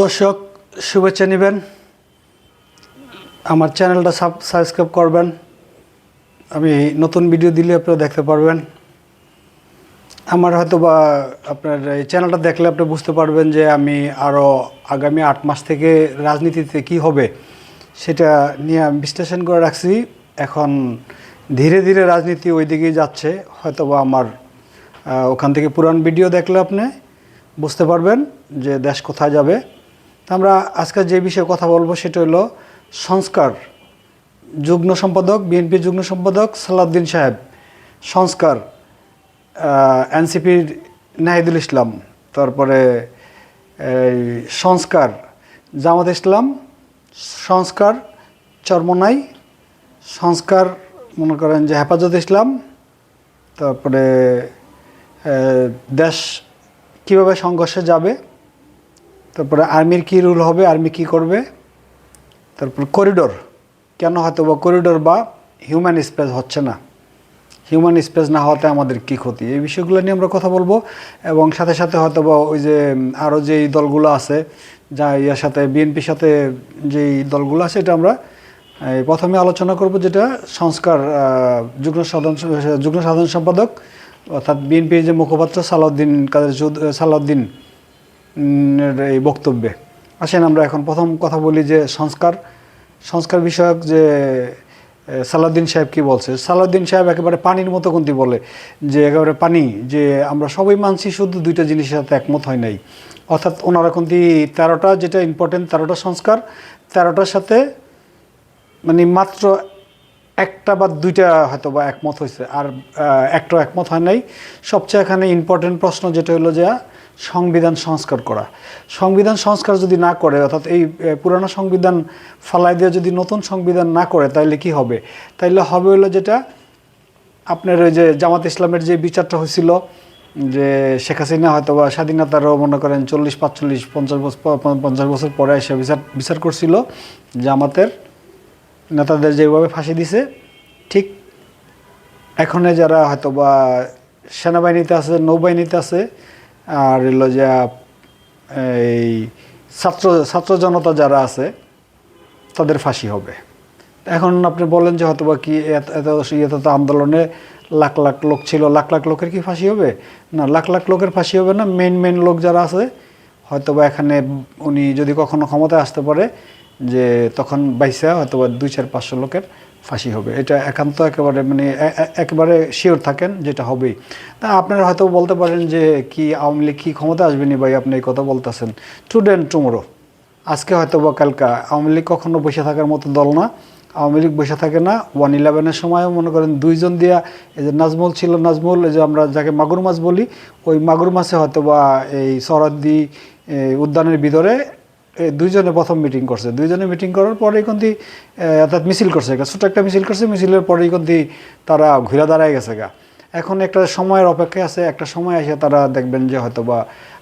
দর্শক, শুভেচ্ছা নেবেন। আমার চ্যানেলটা সাব সাবস্ক্রাইব করবেন। আমি নতুন ভিডিও দিলে আপনারা দেখতে পারবেন। আমার হয়তো বা আপনার এই চ্যানেলটা দেখলে আপনি বুঝতে পারবেন যে আমি আরও আগামী আট মাস থেকে রাজনীতিতে কি হবে সেটা নিয়ে আমি বিশ্লেষণ করে রাখছি। এখন ধীরে ধীরে রাজনীতি ওই দিকেই যাচ্ছে। হয়তো বা আমার ওখান থেকে পুরান ভিডিও দেখলে আপনি বুঝতে পারবেন যে দেশ কোথায় যাবে। আমরা আজকে যে বিষয়ে কথা বলব সেটা হলো সংস্কার। যুগ্ম সম্পাদক বিএনপি যুগ্ম সম্পাদক সালাউদ্দিন সাহেব, সংস্কার এনসিপির নাহিদুল ইসলাম, তারপরে সংস্কার, জামাত ইসলাম, সংস্কার, চরমনাই, সংস্কার, মনে করেন যে হেফাজত ইসলাম, তারপরে দেশ কীভাবে সংঘর্ষে যাবে তারপরে আর্মির কী রুল হবে? আর্মি কী করবে? তারপর করিডোর। কেন হয়তো বা করিডোর বা হিউম্যান স্পেস হচ্ছে না? হিউম্যান স্পেস না হওয়াতে আমাদের কী ক্ষতি? এই বিষয়গুলো নিয়ে আমরা কথা বলব। এবং সাথে সাথে হয়তো বা ওই যে আরও যেই দলগুলো আছে, যা ইয়ার সাথে, বিএনপির সাথে যেই দলগুলো আছে, এটা আমরা প্রথমে আলোচনা করব যেটা সংস্কার যুগ্ম সাধারণ যুগ্ম সাধারণ সম্পাদক, অর্থাৎ বিএনপির যে মুখপাত্র সালাউদ্দিন কাদের সালাউদ্দিন এই বক্তব্যে। আসেন, আমরা এখন প্রথম কথা বলি যে সংস্কার সংস্কার বিষয়ক যে সালাউদ্দিন সাহেব কি বলছে? সালাউদ্দিন সাহেব একেবারে পানির মতো কোনটি বলে যে, একেবারে পানি, যে আমরা সবাই মানছি, শুধু দুইটা জিনিসের সাথে একমত হয় নাই। অর্থাৎ ওনারা কোনটি, তেরোটা যেটা ইম্পর্টেন্ট তেরোটা সংস্কার, তেরোটার সাথে মানে মাত্র একটা বা দুইটা হয়তো বা একমত হয়েছে। আর একটা একমত হয় নাই। সবচেয়ে এখানে ইম্পর্টেন্ট প্রশ্ন যেটা হলো যে সংবিধান সংস্কার করা। সংবিধান সংস্কার যদি না করে, অর্থাৎ এই পুরানো সংবিধান ফালাই দিয়ে যদি নতুন সংবিধান না করে, তাইলে কি হবে? তাইলে হবে হলো যেটা আপনার ওই যে জামাত ইসলামের যে বিচারটা হয়েছিল, যে শেখ হাসিনা হয়তো বা স্বাধীনতারও মনে করেন চল্লিশ, পাঁচচল্লিশ, পঞ্চাশ বছর পঞ্চাশ বছর পরে এসে বিচার বিচার করছিল জামাতের। নেতাদের যেভাবে ফাঁসি দিছে, ঠিক এখনে যারা হয়তো বা সেনাবাহিনীতে আছে, নৌবাহিনীতে আছে, আর এলো যে, এই ছাত্র ছাত্র জনতা যারা আছে, তাদের ফাঁসি হবে। এখন আপনি বলেন যে হয়তো বা কি এত এত ইয়েতে তো আন্দোলনে লাখ লাখ লোক ছিল, লাখ লাখ লোকের কি ফাঁসি হবে? না, লাখ লাখ লোকের ফাঁসি হবে না মেন মেন লোক যারা আছে হয়তো বা এখানে উনি যদি কখনো ক্ষমতায় আসতে পারে যে তখন বাইসা হয়তো দুই চার পাঁচশো লোকের ফাঁসি হবে। এটা একান্ত একেবারে মানে একেবারে শিওর থাকেন যেটা হবেই। তা আপনারা হয়তো বলতে পারেন যে কি আওয়ামী লীগ কি ক্ষমতা আসবেনি ভাই? আপনি এই কথা বলতেছেন। টুডেন টুমোরো আজকে হয়তো বা কালকা। আওয়ামী লীগ কখনো বসে থাকার মতো দল না। আওয়ামী লীগ বসে থাকে না। ওয়ান ইলেভেনের সময়ও মনে করেন দুইজন দিয়া এই যে নাজমুল ছিল নাজমুল, এই যে আমরা যাকে মাগুর মাছ বলি, ওই মাগুর মাছে হয়তো বা এই সরাদ্দি উদ্যানের ভিতরে দুইজনে প্রথম মিটিং করছে। দুইজনে মিটিং করার পরেই কিন্তু অর্থাৎ মিছিল করছে। একটা ছোট একটা মিছিল করছে। মিছিলের পরেই কিন্তু তারা ঘুরে দাঁড়ায় গেছে গা। এখন একটা সময়ের অপেক্ষায় আছে। একটা সময় এসে তারা দেখবেন যে হয়তো বা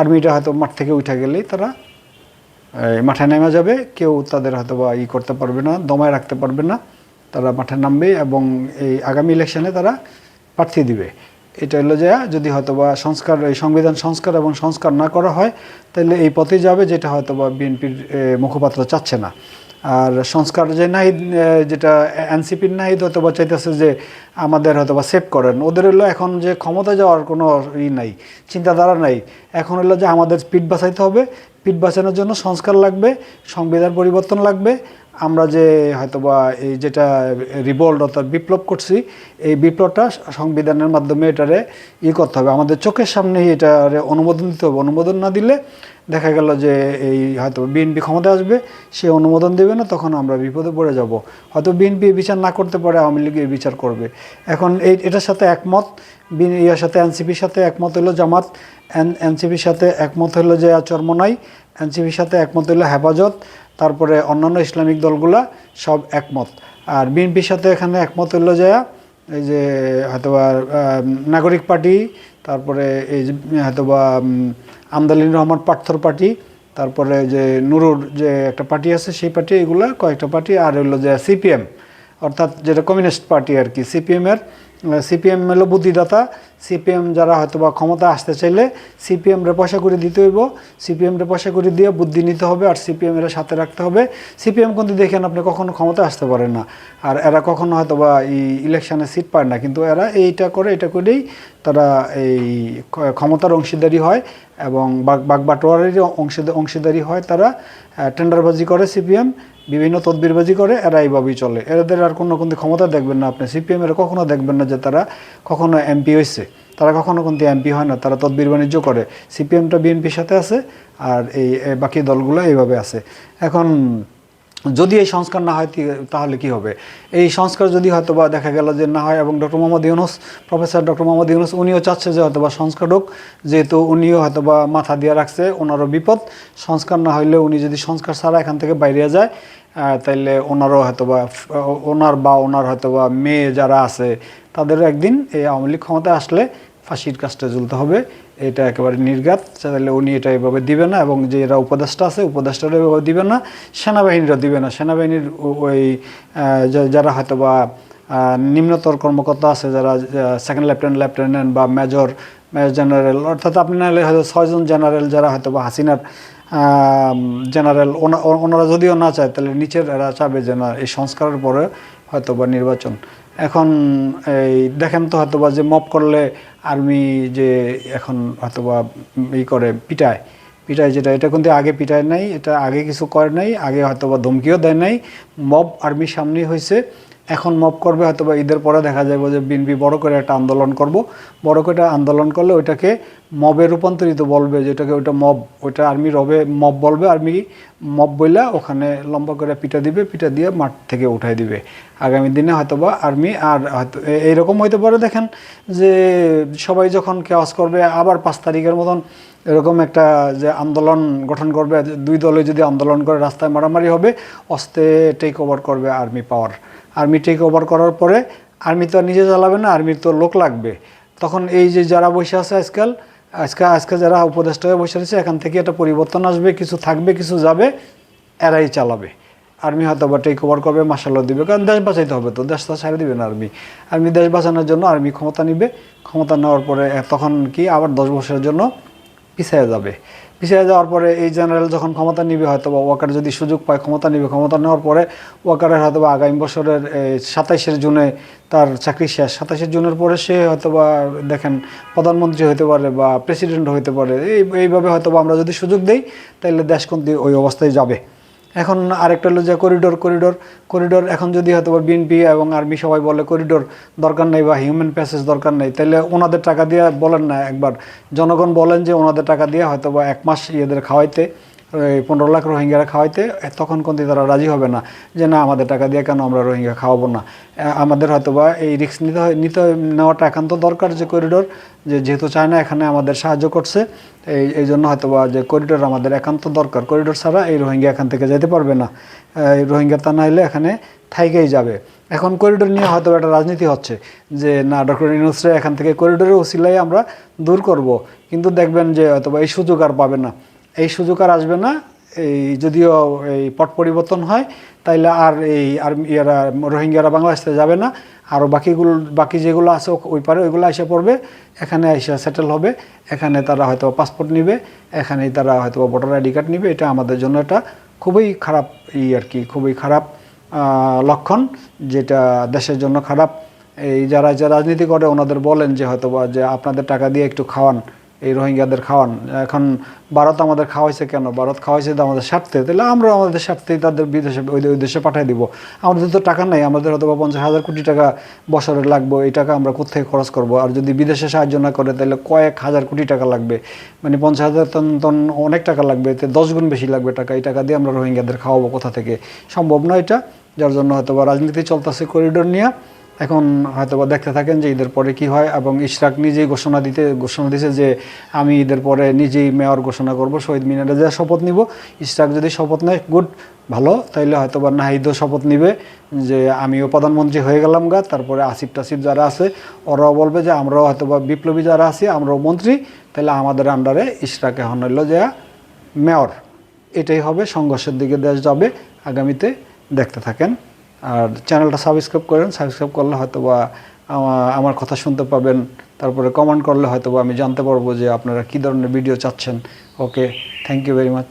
আর্মিটা হয়তো মাঠ থেকে উঠে গেলেই তারা মাঠে নেমে যাবে। কেউ তাদের হয়তো বা ই করতে পারবে না, দমায় রাখতে পারবে না। তারা মাঠে নামবে এবং এই আগামী ইলেকশনে তারা প্রার্থী দিবে। এটা হলো যে যদি হয়তো বা সংস্কার, এই সংবিধান সংস্কার এবং সংস্কার না করা হয়, তাহলে এই পথে যাবে যেটা হয়তো বা বিএনপির মুখপাত্র চাচ্ছে না। আর সংস্কার যে নাহিদ যেটা এনসিপির নাহিদ হয়তো বা চাইতেছে যে আমাদের হয়তো বা সেভ করেন, ওদের হলো এখন যে ক্ষমতা যাওয়ার কোনো ই নাই, চিন্তাধারা নাই, এখন হলো যে আমাদের পিঠ বাঁচাইতে হবে। পিঠ বাঁচানোর জন্য সংস্কার লাগবে, সংবিধান পরিবর্তন লাগবে আমরা যে হয়তোবা এই যেটা রিভোল্ট অর্থাৎ বিপ্লব করছি, এই বিপ্লবটা সংবিধানের মাধ্যমে এটারে ই করতে হবে। আমাদের চোখের সামনেই এটারে অনুমোদন দিতে হবে। অনুমোদন না দিলে দেখা গেল যে এই হয়তো বিএনপি ক্ষমতা আসবে, সে অনুমোদন দেবে না, তখন আমরা বিপদে পড়ে যাব। হয়তো বিএনপি বিচার না করতে পারে, আওয়ামী লীগ বিচার করবে। এখন এই, এটার সাথে একমত ইয়ার সাথে এনসিপির সাথে একমত হলো জামাত, এন, এনসিপির সাথে একমত হলো যে চরমনাই এনসিপির সাথে একমত হলো হেফাজত, তারপরে অন্যান্য ইসলামিক দলগুলা সব একমত। আর বিএনপির সাথে এখানে একমত হলো যে, এই যে হয়তোবা নাগরিক পার্টি, তারপরে এই যে, হয়তোবা আমদালিন রহমান পার্থর পার্টি, তারপরে যে নুরুর যে একটা পার্টি আছে, সেই পার্টি, এগুলো কয়েকটা পার্টি, আর হলো যে সিপিএম। অর্থাৎ যেটা কমিউনিস্ট পার্টি আর কি, সিপিএমের সিপিএম হলো বুদ্ধিদাতা সিপিএম যারা হয়তো বা ক্ষমতা আসতে চাইলে সিপিএম রে পয়সা করে দিতে হইব। সিপিএম রে পয়সা করে দিয়ে বুদ্ধি নিতে হবে আর সিপিএম এর সাথে রাখতে হবে। সিপিএম কিন্তু দেখেন আপনি কখনো ক্ষমতা আসতে পারেন না। আর এরা কখনো হয়তো বা ইলেকশনে সিট পায় না। কিন্তু এরা এইটা করে এটা করেই তারা এই ক্ষমতার অংশীদারি হয় এবং বাগ বাগবাটোয়ারেরই অংশীদার অংশীদারি হয় তারা টেন্ডারবাজি করে সিপিএম, বিভিন্ন তদবিরবাজি করে এরা এইভাবেই চলে। এদের আর কোনো কিন্তু ক্ষমতা দেখবেন না আপনি। সিপিএম এর কখনো দেখবেন না যে তারা কখনো এমপি হয়েছে তারা কখনো কিন্তু এমপি হয় না, তারা তদবির বাণিজ্য করে। সিপিএমটা বিএনপির সাথে আছে আর এই বাকি দলগুলো এইভাবে আছে। এখন যদি এই সংস্কার না হয় তাহলে কি হবে? এই সংস্কার যদি হয়তো বা দেখা গেল যে না হয় এবং doctor Mohammad Yunus, professor doctor Mohammad Yunus, উনিও চাচ্ছে যে হয়তো বা সংস্কার হোক, যেহেতু উনিও হয়তো বা মাথা দিয়ে রাখছে ওনারও বিপদ। সংস্কার না হইলে উনি যদি সংস্কার ছাড়া এখান থেকে বাইরে যায় তাইলে ওনারও হয়তো বা ওনার বা ওনার হয়তো বা মেয়ে যারা আছে, তাদেরও একদিন এই আওয়ামী লীগ ক্ষমতায় আসলে ফাঁসির কাজটা ঝুলতে হবে, এটা একেবারে নির্ঘাত। তাহলে উনি এটা এভাবে দিবে না এবং যে এরা উপদেষ্টা আছে, উপদেষ্টারা এভাবে দিবে না, সেনাবাহিনীরা দিবে না। সেনাবাহিনীর ওই যারা হয়তো বা নিম্নতর কর্মকর্তা আছে, যারা সেকেন্ড লেফটেন্যান্ট লেফটেন্যান্ট বা মেজর মেজর জেনারেল অর্থাৎ আপনি নাহলে হয়তো ছয়জন জেনারেল যারা হয়তো বা হাসিনার জেনারেল ওনারা যদিও না চায়, তাহলে নিচের এরা চাবে যে না, এই সংস্কারের পরে হয়তো বা নির্বাচন। এখন এই দেখেন তো হয়তোবা যে মপ করলে আর্মি যে এখন হয়তোবা ই করে, পিটায়। পিটায় যেটা, এটা কিন্তু আগে পিটায় নাই, এটা আগে কিছু করে নাই, আগে হয়তোবা ধমকিও দেয় নাই। মব আর্মির সামনেই হয়েছে এখন মব করবে হয়তো বা ঈদের পরে দেখা যাবে যে বিএনপি বড় করে একটা আন্দোলন করব। বড় করে একটা আন্দোলন করলে ওইটাকে মবে রূপান্তরিত বলবে যেটাকে ওইটা মব ওইটা আর্মি রবে মব বলবে আর্মি মব বইলা ওখানে লম্বা করে পিটা দিবে পিটা দিয়ে মাঠ থেকে উঠাই দিবে। আগামী দিনে হয়তো বা আর্মি আর হয়তো এইরকম হইতে পারে দেখেন যে সবাই যখন কেওয়াজ করবে, আবার পাঁচ তারিখের মতন এরকম একটা যে আন্দোলন গঠন করবে দুই দলে যদি আন্দোলন করে রাস্তায় মারামারি হবে, অস্তে টেক ওভার করবে army power army take over করার পরে আর্মি তো নিজে চালাবে না আর্মির তো লোক লাগবে। তখন এই যে যারা বসে আছে আজকাল, আজকে আজকে যারা উপদেষ্টা হয়ে বসে আছে এখান থেকে একটা পরিবর্তন আসবে, কিছু থাকবে, কিছু যাবে, এরাই চালাবে। আর্মি হয়তো বা টেক ওভার করবে মাসাল্লাহ দিবে, কারণ দেশ বাঁচাইতে হবে তো, দেশ তো ছেড়ে দিবে না আর্মি আর্মি দেশ বাঁচানোর জন্য আর্মি ক্ষমতা নিবে। ক্ষমতা নেওয়ার পরে তখন কি আবার দশ বছরের জন্য পিছিয়ে যাবে। পিছিয়ে যাওয়ার পরে এই জেনারেল যখন ক্ষমতা নিবে হয়তো বা ওয়াকার যদি সুযোগ পায়, ক্ষমতা নিবে, ক্ষমতা নেওয়ার পরে ওয়াকারের হয়তো বা আগামী বছরের সাতাইশের জুনে তার চাকরি শেষ। সাতাইশের জুনের পরে সে হয়তো বা দেখেন, প্রধানমন্ত্রী হতে পারে বা প্রেসিডেন্ট হতে পারে, এই, এইভাবে হয়তো বা আমরা যদি সুযোগ দিই তাহলে দেশ কিন্তু ওই অবস্থায় যাবে। এখন আরেকটা হলো যে করিডোর করিডোর করিডোর এখন যদি হয়তো বিএনপি এবং আর্মি সবাই বলে করিডোর দরকার নেই বা হিউম্যান প্যাসেজ দরকার নেই তাহলে ওনাদের টাকা দিয়ে বলেন না একবার। জনগণ বলেন যে ওনাদের টাকা দিয়ে হয়তো বা এক মাস ইয়েদের খাওয়াইতে। পনেরো লাখ রোহিঙ্গারা খাওয়াইতে তখন কিন্তু তারা রাজি হবে না যে না, আমাদের টাকা দিয়ে কেন আমরা রোহিঙ্গা খাওয়াবো না। আমাদের হয়তো বা এই রিস্ক নিতে হয়, নিতে নেওয়াটা একান্ত দরকার যে করিডোর, যে যেহেতু চায়না এখানে আমাদের সাহায্য করছে, এই এই জন্য হয়তো বা যে করিডোর আমাদের একান্ত দরকার। করিডোর ছাড়া এই রোহিঙ্গা এখান থেকে যেতে পারবে না। এই রোহিঙ্গা তা না নাইলে এখানে থাইকেই যাবে। এখন করিডোর নিয়ে হয়তো একটা রাজনীতি হচ্ছে যে, না, ডক্টর ইউনুসরে এখান থেকে করিডোরের ওসিলাই আমরা দূর করব। কিন্তু দেখবেন যে হয়তো এই সুযোগ আর পাবে না। এই সুযোগ আর আসবে না। এই যদিও এই পট পরিবর্তন হয়, তাইলে আর এই আর ইয়ারা রোহিঙ্গারা বাংলাদেশে যাবে না। আরও বাকিগুলো, বাকি যেগুলো আছে ওই পারে ওইগুলো এসে পড়বে। এখানে এসে সেটেল হবে। এখানে তারা হয়তো পাসপোর্ট নিবে। এখানেই তারা হয়তো ভোটার আইডি কার্ড নিবে। এটা আমাদের জন্য এটা খুবই খারাপ ই আর কি, খুবই খারাপ লক্ষণ, যেটা দেশের জন্য খারাপ। এই যারা যে রাজনীতি করে, ওনাদের বলেন যে হয়তো বা যে আপনাদের টাকা দিয়ে একটু খাওয়ান। এই রোহিঙ্গাদের খাওয়ান। এখন ভারত আমাদের খাওয়াইছে কেন? ভারত খাওয়াইছে আমাদের স্বার্থে। তাহলে আমরা আমাদের স্বার্থেই তাদের বিদেশে, ওই দেশে পাঠিয়ে দিব। আমাদের তো টাকা নাই, আমাদের হয়তো বা পঞ্চাশ হাজার কোটি টাকা বছরে লাগবে, এই টাকা আমরা কোথায় খরচ করব? আর যদি বিদেশে সাহায্য না করে, তাহলে কয়েক হাজার কোটি টাকা লাগবে। মানে পঞ্চাশ হাজার টন টন অনেক টাকা লাগবে এতে দশ গুণ বেশি লাগবে টাকা। এই টাকা দিয়ে আমরা রোহিঙ্গাদের খাওয়াবো কোথা থেকে? সম্ভব নয় এটা, যার জন্য হয়তো বা রাজনীতি চলতেছে করিডোর নিয়ে। এখন হয়তো বা দেখতে থাকেন যে ঈদের পরে কি হয় এবং ইশরাক নিজেই ঘোষণা দিতে, ঘোষণা দিছে যে আমি ঈদের পরে নিজেই মেয়র ঘোষণা করব, শহীদ মিনারে যা শপথ নিব। ইশরাক যদি শপথ নেয়, গুড, ভালো। তাইলে হয়তো বা নাহিদও শপথ নিবে যে আমিও প্রধানমন্ত্রী হয়ে গেলাম গা। তারপরে আসিফ টাসিফ যারা আছে, ওরাও বলবে যে আমরাও হয়তো বা বিপ্লবী যারা আছি, আমরাও মন্ত্রী। তাহলে আমাদের আন্ডারে ইশরাক এখন হইল যে মেয়র। এটাই হবে, সংঘর্ষের দিকে দেশ যাবে। আগামীতে দেখতে থাকেন। আর চ্যানেলটা সাবস্ক্রাইব করেন সাবস্ক্রাইব করলে হয়তো বা আমার কথা শুনতে পাবেন। তারপরে কমেন্ট করলে হয়তো আমি জানতে পারব যে আপনারা কী ধরনের ভিডিও চাচ্ছেন। Okay thank you very much